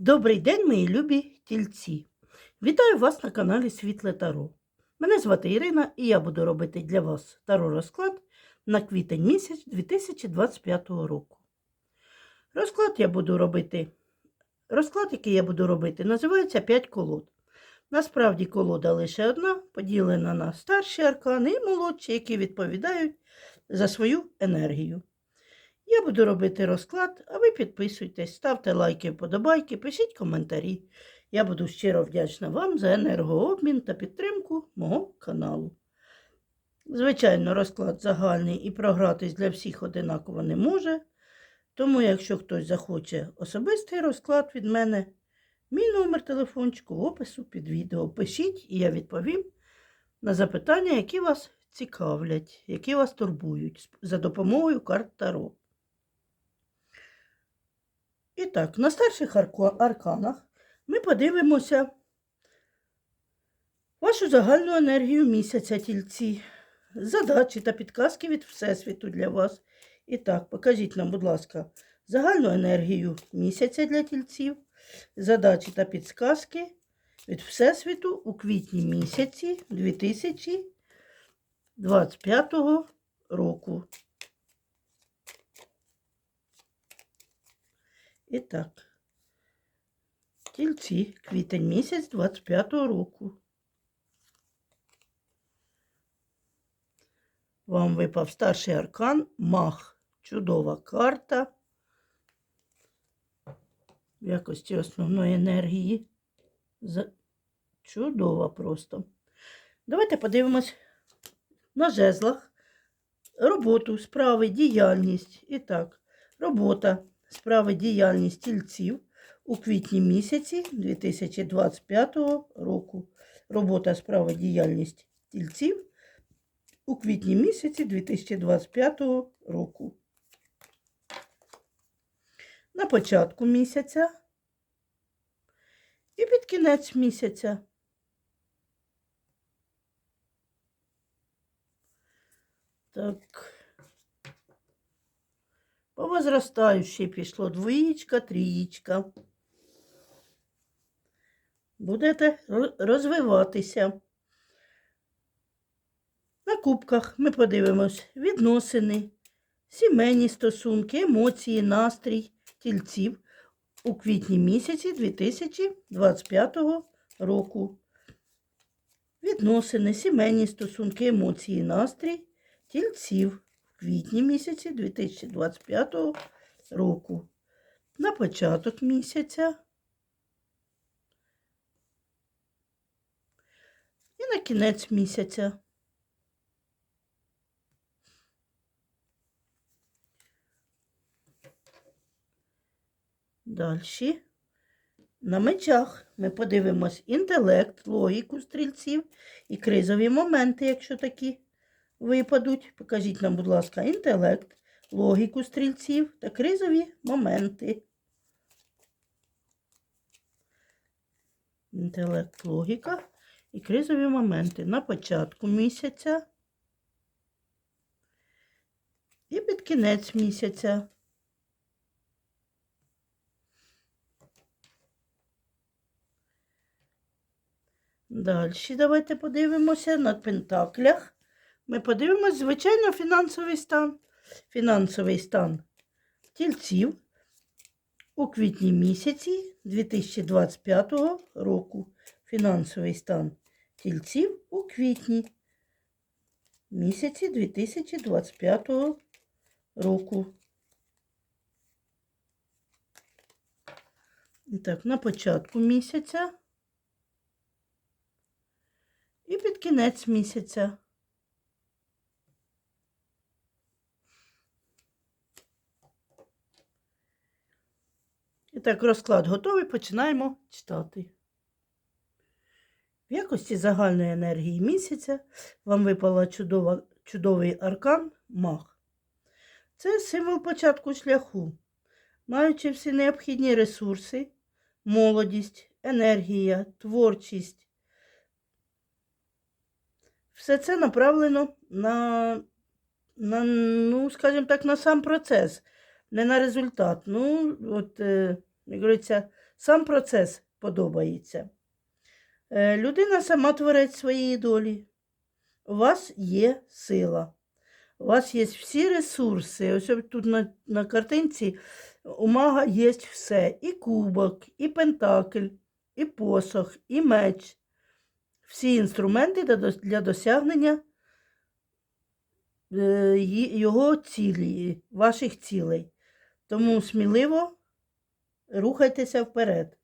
Добрий день, мої любі тільці. Вітаю вас на каналі Світле Таро. Мене звати Ірина і я буду робити для вас таро розклад на квітень місяць 2025 року. Розклад я буду робити. Розклад, який я буду робити, називається 5 колод. Насправді колода лише одна, поділена на старші аркани і молодші, які відповідають за свою енергію. Я буду робити розклад, а ви підписуйтесь, ставте лайки, вподобайки, пишіть коментарі. Я буду щиро вдячна вам за енергообмін та підтримку мого каналу. Звичайно, розклад загальний і програтись для всіх одинаково не може. Тому, якщо хтось захоче особистий розклад від мене, мій номер телефончику в опису під відео. Пишіть, і я відповім на запитання, які вас цікавлять, які вас турбують за допомогою карт Таро. І так, на старших арканах ми подивимося вашу загальну енергію місяця тільці, задачі та підказки від Всесвіту для вас. І так, покажіть нам, будь ласка, загальну енергію місяця для тільців, задачі та підказки від Всесвіту у квітні місяці 2025 року. І так, тільці, квітень місяць 25-го року. Вам випав старший аркан Мах. Чудова карта в якості основної енергії. Чудова просто. Давайте подивимось на жезлах. Роботу, справи, діяльність. І так, робота справи діяльність тільців у квітні місяці 2025 року. Робота справи діяльність тільців у квітні місяці 2025 року. На початку місяця і під кінець місяця. Так. По возрастающей пішло двоєчка, трієчка. Будете розвиватися. На кубках ми подивимось відносини, сімейні стосунки, емоції, настрій тільців у квітні місяці 2025 року. Відносини, сімейні стосунки, емоції, настрій тільців квітні місяці 2025 року. На початок місяця і на кінець місяця. Далі. На мечах ми подивимось інтелект, логіку стрільців і кризові моменти, якщо такі випадуть. Покажіть нам, будь ласка, інтелект, логіку стрільців та кризові моменти. Інтелект, логіка і кризові моменти на початку місяця і під кінець місяця. Далі давайте подивимося на пентаклях. Ми подивимось, звичайно, фінансовий стан. Фінансовий стан тільців у квітні місяці 2025 року. Фінансовий стан тільців у квітні місяці 2025 року. І так, на початку місяця і під кінець місяця. І так, розклад готовий, починаємо читати. В якості загальної енергії місяця вам випала чудова, чудовий аркан мах. Це символ початку шляху, маючи всі необхідні ресурси, молодість, енергія, творчість. Все це направлено на, на ну, скажімо так, на сам процес, не на результат. Ну, от, е, як говориться, сам процес подобається. Е, Людина сама творець своєї долі. У вас є сила. У вас є всі ресурси. Ось тут на, на картинці у мага є все. І кубок, і пентакль, і посох, і меч. Всі інструменти для досягнення е, його цілі, ваших цілей. Тому сміливо рухайтеся вперед.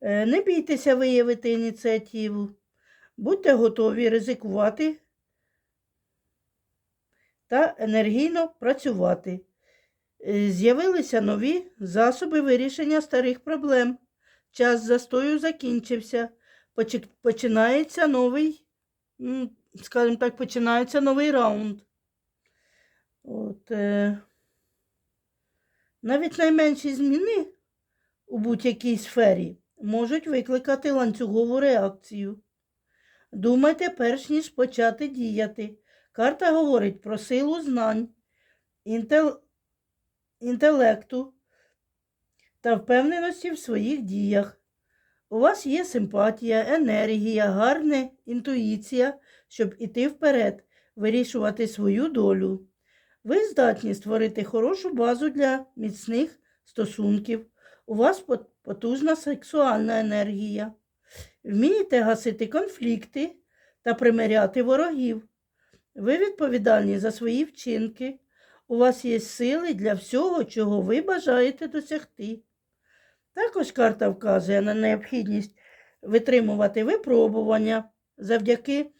Е, Не бійтеся виявити ініціативу. Будьте готові ризикувати та енергійно працювати. Е, З'явилися нові засоби вирішення старих проблем. Час застою закінчився. Починається новий, скажімо так, починається новий раунд. От, е, навіть найменші зміни у будь-якій сфері можуть викликати ланцюгову реакцію. Думайте, перш ніж почати діяти. Карта говорить про силу знань, інтел... інтелекту та впевненості в своїх діях. У вас є симпатія, енергія, гарна інтуїція, щоб іти вперед, вирішувати свою долю. Ви здатні створити хорошу базу для міцних стосунків. У вас потужна сексуальна енергія. Вмієте гасити конфлікти та примиряти ворогів. Ви відповідальні за свої вчинки. У вас є сили для всього, чого ви бажаєте досягти. Також карта вказує на необхідність витримувати випробування завдяки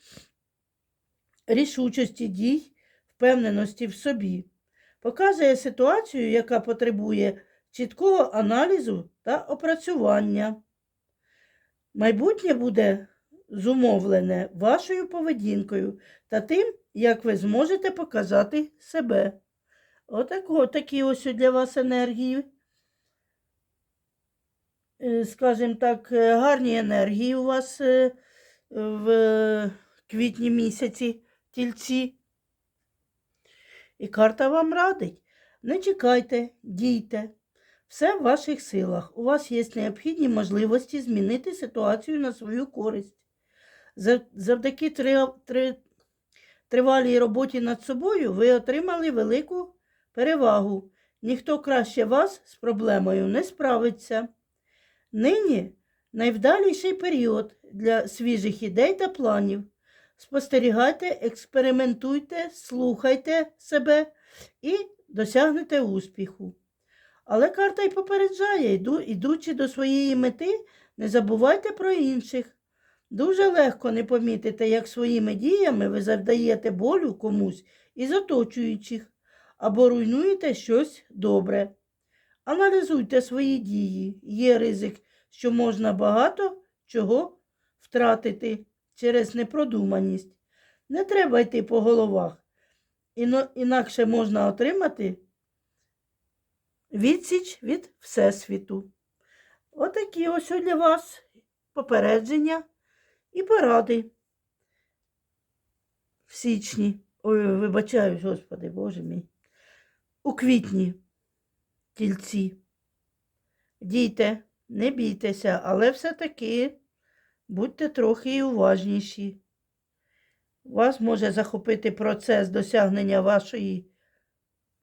рішучості дій, впевненості в собі. Показує ситуацію, яка потребує чіткого аналізу та опрацювання. Майбутнє буде зумовлене вашою поведінкою та тим, як ви зможете показати себе. Отако, такі ось для вас енергії. Е, Скажімо так, е, гарні енергії у вас е, в квітні місяці тільці. І карта вам радить. Не чекайте, дійте. Все в ваших силах. У вас є необхідні можливості змінити ситуацію на свою користь. Завдяки три, три, тривалій роботі над собою ви отримали велику перевагу. Ніхто краще вас з проблемою не справиться. Нині найвдаліший період для свіжих ідей та планів. Спостерігайте, експериментуйте, слухайте себе і досягнете успіху. Але карта й попереджає, йду, ідучи до своєї мети, не забувайте про інших. Дуже легко не помітити, як своїми діями ви завдаєте болю комусь із оточуючих або руйнуєте щось добре. Аналізуйте свої дії. Є ризик, що можна багато чого втратити через непродуманість. Не треба йти по головах, інакше можна отримати відсіч від Всесвіту. Отакі ось для вас попередження і поради в січні. Ой, вибачаюсь, Господи, Боже мій. У квітні тільці. Дійте, не бійтеся, але все-таки будьте трохи і уважніші. Вас може захопити процес досягнення вашої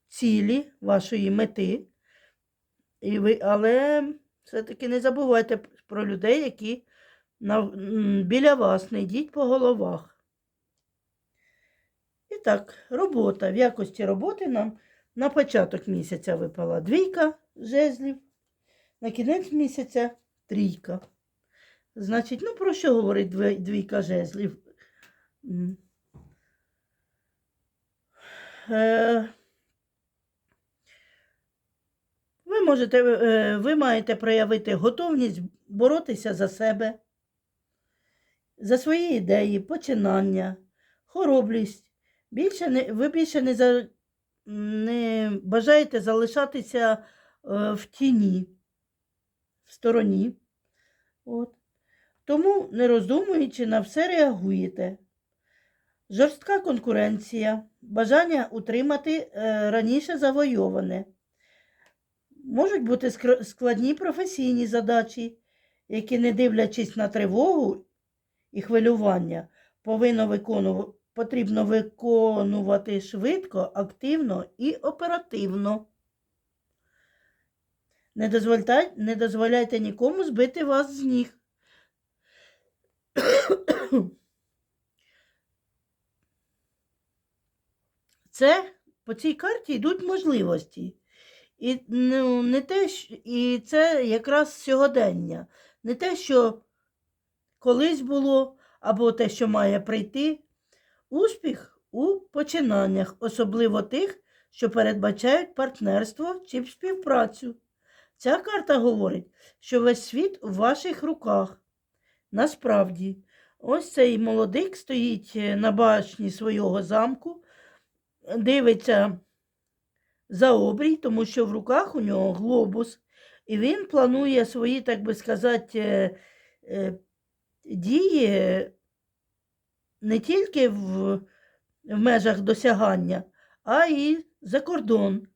цілі, вашої мети. І ви, але все-таки не забувайте про людей, які на, м, біля вас, не йдіть по головах. І так, робота. В якості роботи нам на початок місяця випала двійка жезлів, на кінець місяця трійка. Значить, ну про що говорить дві- двійка жезлів? Е, Ви можете, е, ви маєте проявити готовність боротися за себе, за свої ідеї, починання, хоробрість. Більше не, ви більше не, за, не бажаєте залишатися е, в тіні, в стороні. От. Тому, не роздумуючи, на все реагуєте. Жорстка конкуренція, бажання утримати е, раніше завойоване. Можуть бути складні професійні задачі, які, не дивлячись на тривогу і хвилювання, повинно потрібно виконувати швидко, активно і оперативно. Не дозволяйте нікому збити вас з ніг. Це по цій карті йдуть можливості. І, ну, не те, і це якраз сьогодення. Не те, що колись було, або те, що має прийти. Успіх у починаннях, особливо тих, що передбачають партнерство чи співпрацю. Ця карта говорить, що весь світ у ваших руках. Насправді, ось цей молодик стоїть е, на башні свого замку, дивиться за обрій, тому що в руках у нього глобус, і він планує свої, так би сказати, е, е, дії не тільки в, в межах досягання, а і за кордон,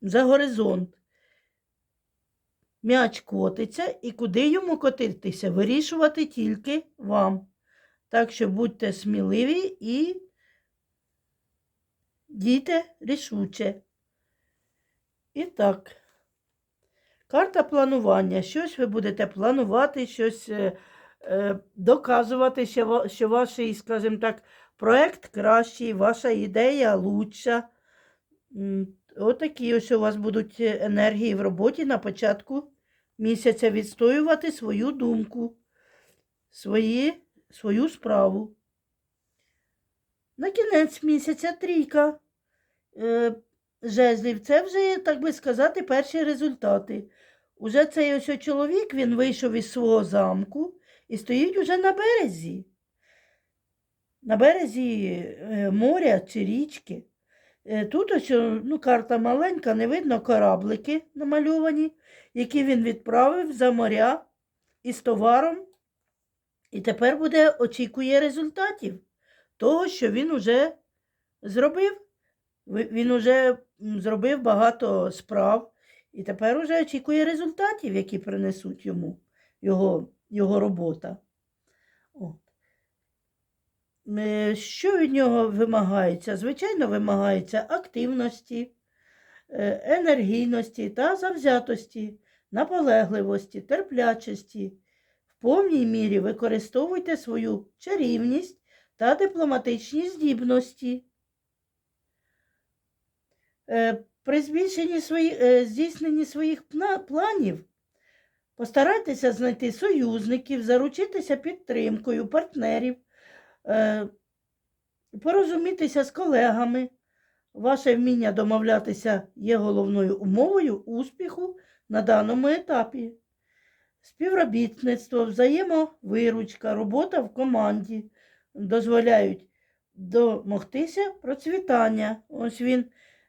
за горизонт. М'яч котиться, і куди йому котитися, вирішувати тільки вам. Так що будьте сміливі і дійте рішуче. І так, карта планування. Щось ви будете планувати, щось е, е, доказувати, що, що ваш, скажімо так, проект кращий, ваша ідея лучша. Отакі ось у вас будуть е, енергії в роботі на початку місяця відстоювати свою думку, свої, свою справу. На кінець місяця трійка е, жезлів. Це вже, так би сказати, перші результати. Уже цей ось чоловік він вийшов із свого замку і стоїть уже на березі. На березі е, моря чи річки. Е, Тут ось ну, карта маленька, не видно кораблики намальовані, які він відправив за моря із товаром. І тепер буде очікує результатів того, що він уже зробив. Він уже зробив багато справ і тепер уже очікує результатів, які принесуть йому його, його робота. От. Е, Що від нього вимагається? Звичайно, вимагається активності, е, енергійності та завзятості, наполегливості, терплячості. В повній мірі використовуйте свою чарівність та дипломатичні здібності. Е, При збільшенні свої, е, здійсненні своїх планів постарайтеся знайти союзників, заручитися підтримкою партнерів, е, порозумітися з колегами. Ваше вміння домовлятися є головною умовою успіху на даному етапі. Співробітництво, взаємовиручка, робота в команді дозволяють домогтися процвітання. Ось він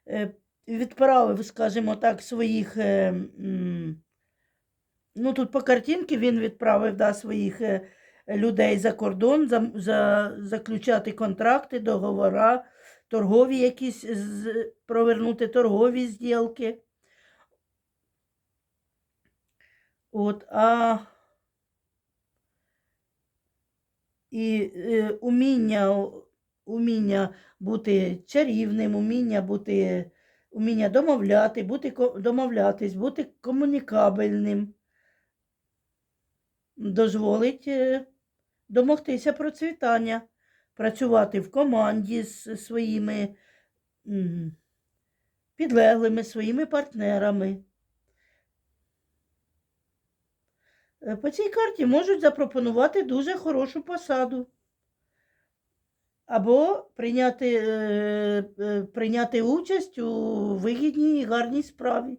е, відправив, скажімо так, своїх. е, Ну, тут по картинці він відправив да, своїх е, людей за кордон, за, за, заключати контракти, договори, торгові якісь, провернути торгові зділки. От, а і е, уміння, уміння бути чарівним, уміння бути, уміння домовляти, бути, домовлятись, бути комунікабельним дозволить е, домогтися процвітання, працювати в команді з своїми підлеглими, своїми партнерами. Е, По цій карті можуть запропонувати дуже хорошу посаду. Або прийняти, е, е, прийняти участь у вигідній і гарній справі.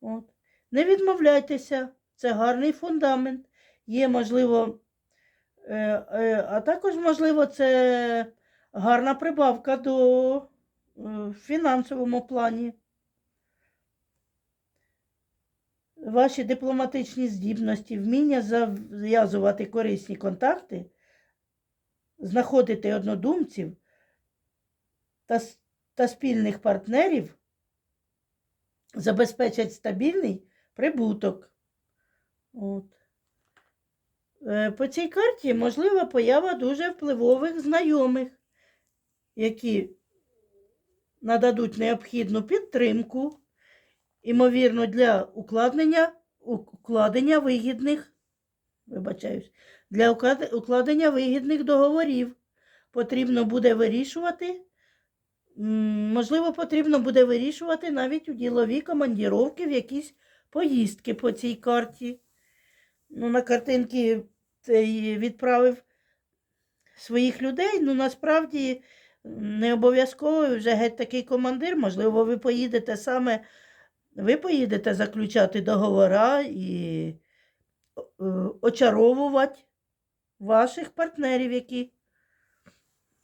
От. Не відмовляйтеся, це гарний фундамент. Є, можливо, е, е, а також, можливо, це гарна прибавка до е, фінансовому плані. Ваші дипломатичні здібності, вміння зав'язувати корисні контакти, знаходити однодумців та, та спільних партнерів забезпечать стабільний прибуток. От. Е, По цій карті можлива поява дуже впливових знайомих, які нададуть необхідну підтримку, імовірно, для укладення, укладення вигідних, вибачаюсь, для укладення вигідних договорів потрібно буде вирішувати. Можливо, потрібно буде вирішувати навіть у ділові командіровки в якісь поїздки по цій карті. Ну, на картинки відправив своїх людей. Ну, насправді не обов'язково вже геть такий командир. Можливо, ви поїдете саме, ви поїдете заключати договора і е, очаровувати ваших партнерів, які,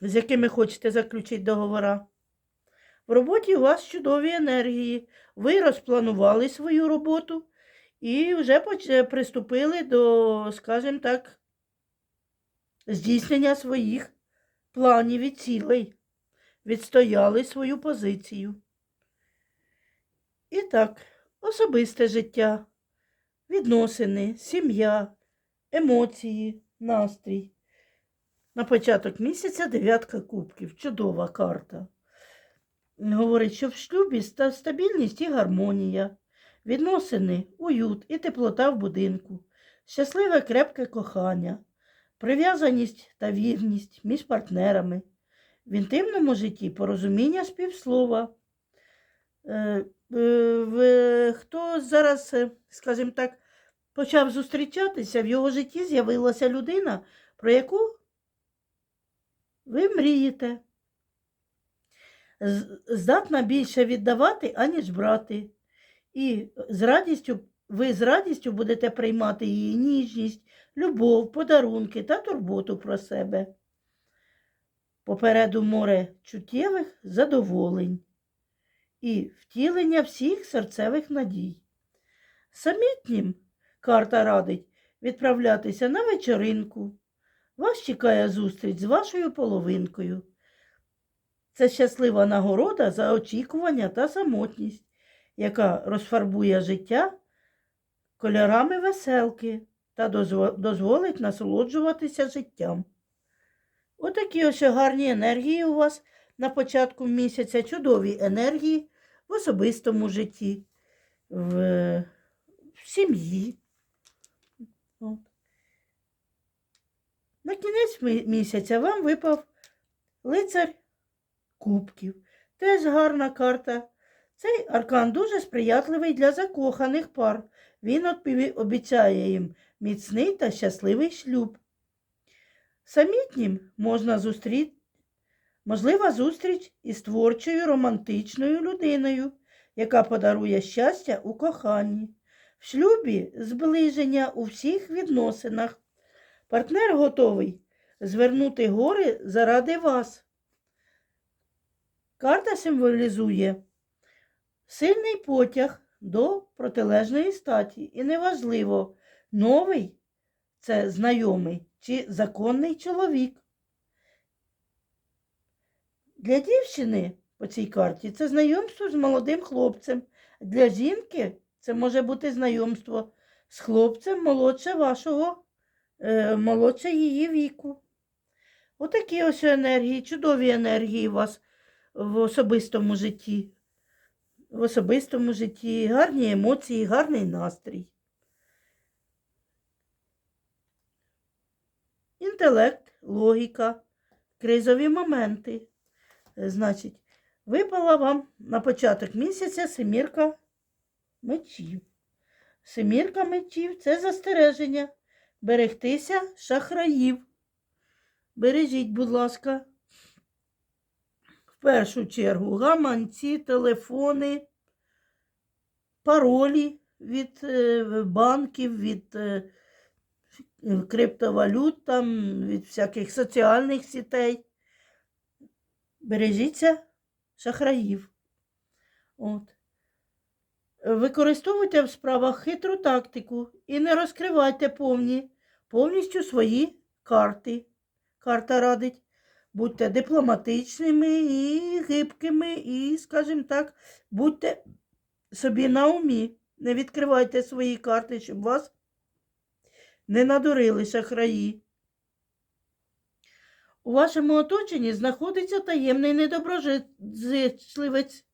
з якими хочете заключити договора. В роботі у вас чудові енергії. Ви розпланували свою роботу і вже приступили до, скажімо так, здійснення своїх планів і цілей. Відстояли свою позицію. І так, особисте життя, відносини, сім'я, емоції, настрій. На початок місяця дев'ятка кубків. Чудова карта. Говорить, що в шлюбі стабільність і гармонія, відносини, уют і теплота в будинку, щасливе крепке кохання, прив'язаність та вірність між партнерами, в інтимному житті порозуміння співслова. Е, Хто зараз, е, скажімо так, почав зустрічатися, в його житті з'явилася людина, про яку ви мрієте здатна більше віддавати, аніж брати. І з радістю, ви з радістю будете приймати її ніжність, любов, подарунки та турботу про себе. Попереду море чуттєвих задоволень і втілення всіх серцевих надій. Самітнім карта радить відправлятися на вечоринку. Вас чекає зустріч з вашою половинкою. Це щаслива нагорода за очікування та самотність, яка розфарбує життя кольорами веселки та дозволить насолоджуватися життям. Отакі ось гарні енергії у вас на початку місяця, чудові енергії в особистому житті, в, в сім'ї. На кінець місяця вам випав лицар кубків. Теж гарна карта. Цей аркан дуже сприятливий для закоханих пар. Він обіцяє їм міцний та щасливий шлюб. Самітнім можна зустріти, можлива зустріч із творчою романтичною людиною, яка подарує щастя у коханні. В шлюбі зближення у всіх відносинах. Партнер готовий звернути гори заради вас. Карта символізує сильний потяг до протилежної статі. І неважливо, новий це знайомий чи законний чоловік. Для дівчини по цій карті це знайомство з молодим хлопцем. Для жінки це може бути знайомство з хлопцем молодше вашого, е, молодше її віку. Отакі ось енергії, чудові енергії у вас в особистому житті. В особистому житті гарні емоції, гарний настрій. Інтелект, логіка, кризові моменти. Значить, випала вам на початок місяця семірка мечів. Семірка мечів це застереження. Берегтися шахраїв. Бережіть, будь ласка. В першу чергу гаманці, телефони, паролі від е, банків, від е, криптовалют, там, від всяких соціальних сітей. Бережіться шахраїв. От. Використовуйте в справах хитру тактику і не розкривайте повні, повністю свої карти. Карта радить. Будьте дипломатичними і гибкими, і, скажімо так, будьте собі на умі. Не відкривайте свої карти, щоб вас не надурили шахраї. У вашому оточенні знаходиться таємний недоброжитливець,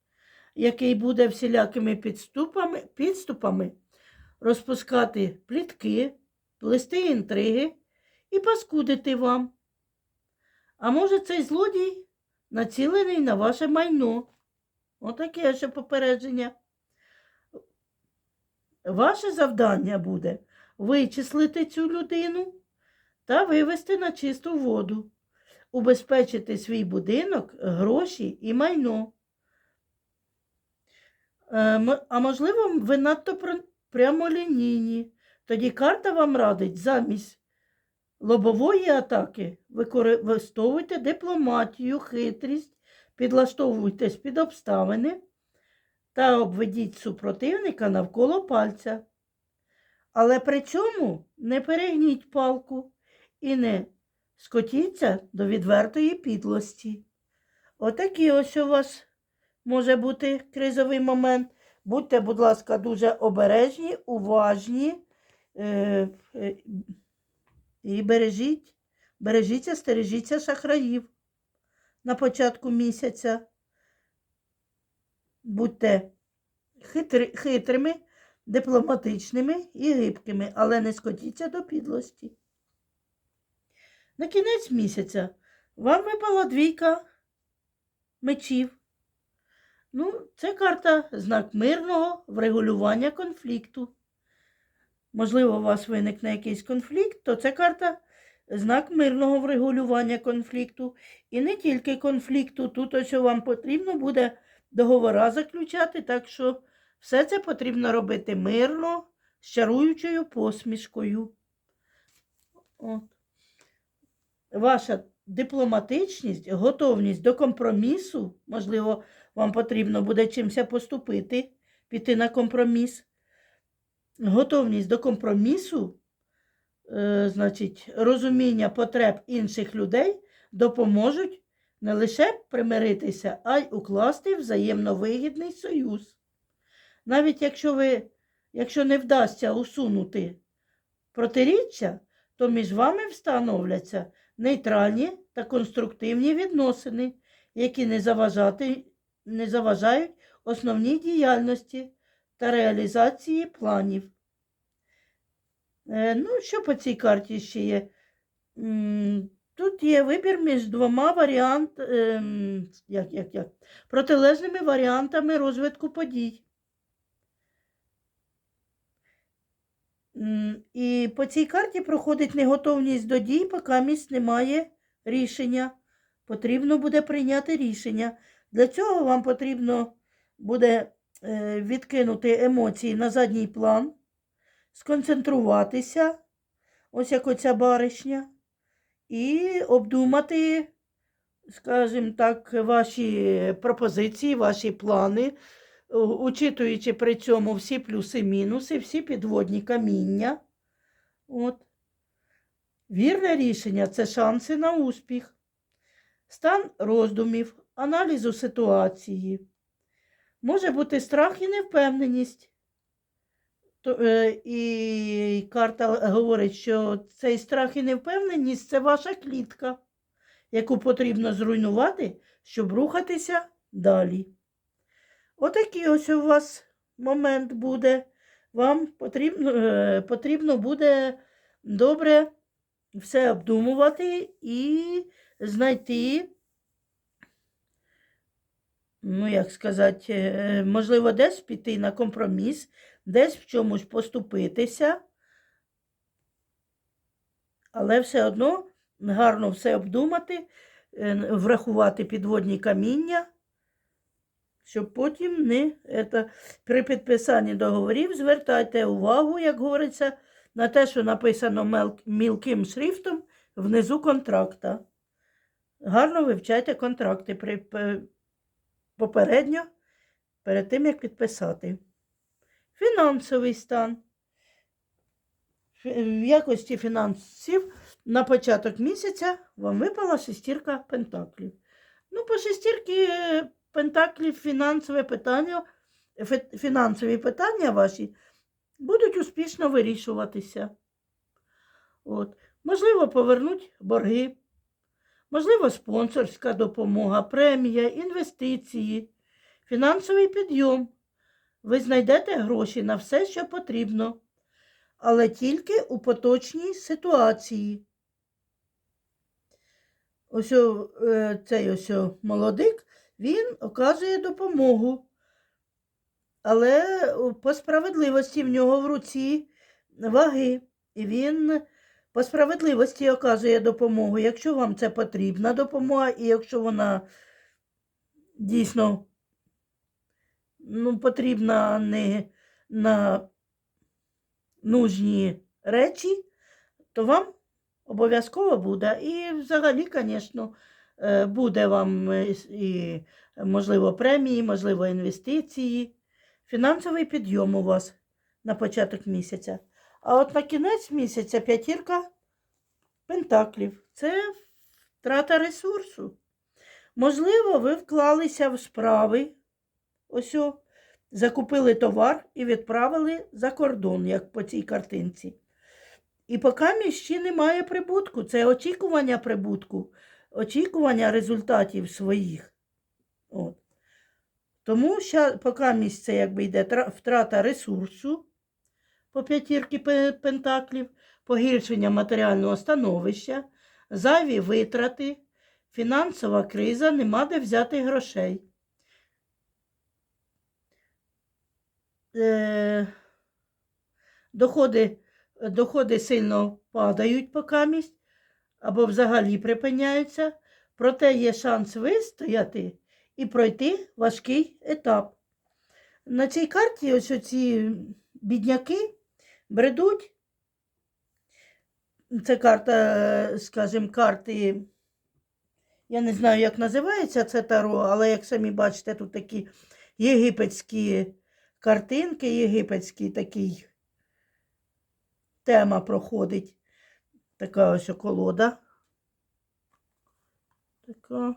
який буде всілякими підступами, підступами розпускати плітки, плести інтриги і паскудити вам. А може, цей злодій націлений на ваше майно. Отаке ще попередження. Ваше завдання буде вичислити цю людину та вивести на чисту воду, убезпечити свій будинок, гроші і майно. Е, А можливо, ви надто пр- прямолінійні. Тоді карта вам радить замість лобової атаки використовуйте дипломатію, хитрість, підлаштовуйтесь під обставини та обведіть супротивника навколо пальця. Але при цьому не перегніть палку і не скотіться до відвертої підлості. Отакий ось у вас може бути кризовий момент. Будьте, будь ласка, дуже обережні, уважні е, е, і бережіть, бережіться, стережіться шахраїв на початку місяця. Будьте хитри, хитрими, дипломатичними і гибкими, але не скотіться до підлості. На кінець місяця вам випала двійка мечів. Ну, це карта знак мирного врегулювання конфлікту. Можливо, у вас виникне якийсь конфлікт, то це карта знак мирного врегулювання конфлікту. І не тільки конфлікту, тут ось вам потрібно буде договора заключати, так що все це потрібно робити мирно, з чаруючою посмішкою. От. Ваша дипломатичність, готовність до компромісу, можливо, вам потрібно буде чимся поступити, піти на компроміс. Готовність до компромісу, е, значить, розуміння потреб інших людей допоможуть не лише примиритися, а й укласти взаємно вигідний союз. Навіть якщо ви, якщо не вдасться усунути протиріччя, то між вами встановляться нейтральні та конструктивні відносини, які не, заважати, не заважають основній діяльності та реалізації планів. Е, ну, що по цій карті ще є? Тут є вибір між двома варіант, ем, як, як, як, протилежними варіантами розвитку подій. І по цій карті проходить неготовність до дій, поки місць немає рішення. Потрібно буде прийняти рішення. Для цього вам потрібно буде е, відкинути емоції на задній план, сконцентруватися, ось як оця баришня, і обдумати, скажімо так, ваші пропозиції, ваші плани, учитуючи при цьому всі плюси-мінуси, всі підводні каміння. От. Вірне рішення це шанси на успіх, стан роздумів, аналізу ситуації. Може бути страх і невпевненість. То, е, і карта говорить, що цей страх і невпевненість це ваша клітка, яку потрібно зруйнувати, щоб рухатися далі. Отакий ось у вас момент буде. Вам потрібно, е, потрібно буде добре все обдумувати і знайти, ну, як сказати, е, можливо, десь піти на компроміс, десь в чомусь поступитися, але все одно гарно все обдумати, е, врахувати підводні каміння, щоб потім не это, при підписанні договорів звертайте увагу, як говориться, на те, що написано мілким шрифтом внизу контракта. Гарно вивчайте контракти при, попередньо, перед тим, як підписати. Фінансовий стан. В якості фінансів на початок місяця вам випала шестірка пентаклів. Ну, по шестірки е, пентаклів фінансове питання фінансові питання ваші будуть успішно вирішуватися. От. Можливо, повернуть борги, можливо, спонсорська допомога, премія, інвестиції, фінансовий підйом. Ви знайдете гроші на все, що потрібно, але тільки у поточній ситуації. Ось е, цей ось молодик, він оказує допомогу. Але по справедливості в нього в руці ваги. І він по справедливості оказує допомогу. Якщо вам це потрібна допомога, і якщо вона дійсно ну, потрібна не на нужні речі, то вам обов'язково буде. І взагалі, звісно, буде вам е, і, можливо, премії, можливо, інвестиції, фінансовий підйом у вас на початок місяця. А от на кінець місяця п'ятірка пентаклів. Це втрата ресурсу. Можливо, ви вклалися в справи, ось о, закупили товар і відправили за кордон, як по цій картинці. І поки ще немає прибутку. Це очікування прибутку, очікування результатів своїх. От. Тому ща, поки місце якби йде втрата ресурсу по п'ятірки пентаклів, погіршення матеріального становища, зайві витрати, фінансова криза, нема де взяти грошей. Е, доходи, доходи сильно падають покамість або взагалі припиняються, проте є шанс вистояти і пройти важкий етап. На цій карті ось оці бідняки бредуть. Це карта, е, скажімо, карти. Я не знаю, як називається це таро, але як самі бачите, тут такі єгипетські картинки, єгипетський такий тема проходить. Така ось колода. Така.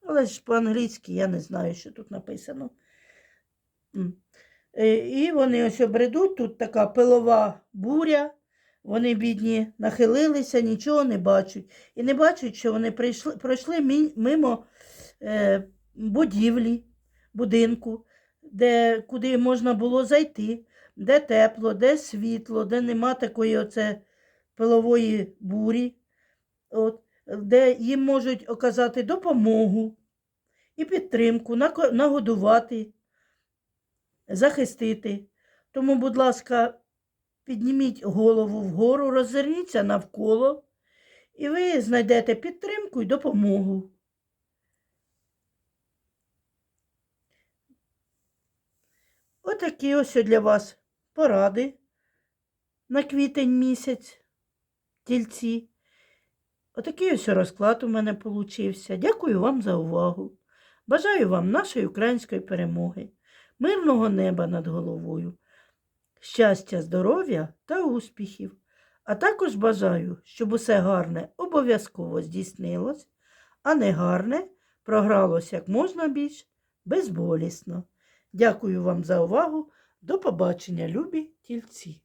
Але ж по-англійськи я не знаю, що тут написано. Е, І вони ось обредуть, тут така пилова буря. Вони, бідні, нахилилися, нічого не бачать. І не бачать, що вони прийшли, пройшли мимо е, будівлі, будинку, де, куди можна було зайти, де тепло, де світло, де нема такої оце пилової бурі, от, де їм можуть оказати допомогу і підтримку, нагодувати, захистити. Тому, будь ласка, підніміть голову вгору, роззирніться навколо, і ви знайдете підтримку і допомогу. Отакі ось для вас поради на квітень місяць, тільці. Отакий ось розклад у мене получився. Дякую вам за увагу. Бажаю вам нашої української перемоги, мирного неба над головою, щастя, здоров'я та успіхів. А також бажаю, щоб усе гарне обов'язково здійснилось, а не гарне програлось як можна більш безболісно. Дякую вам за увагу. До побачення, любі тільці.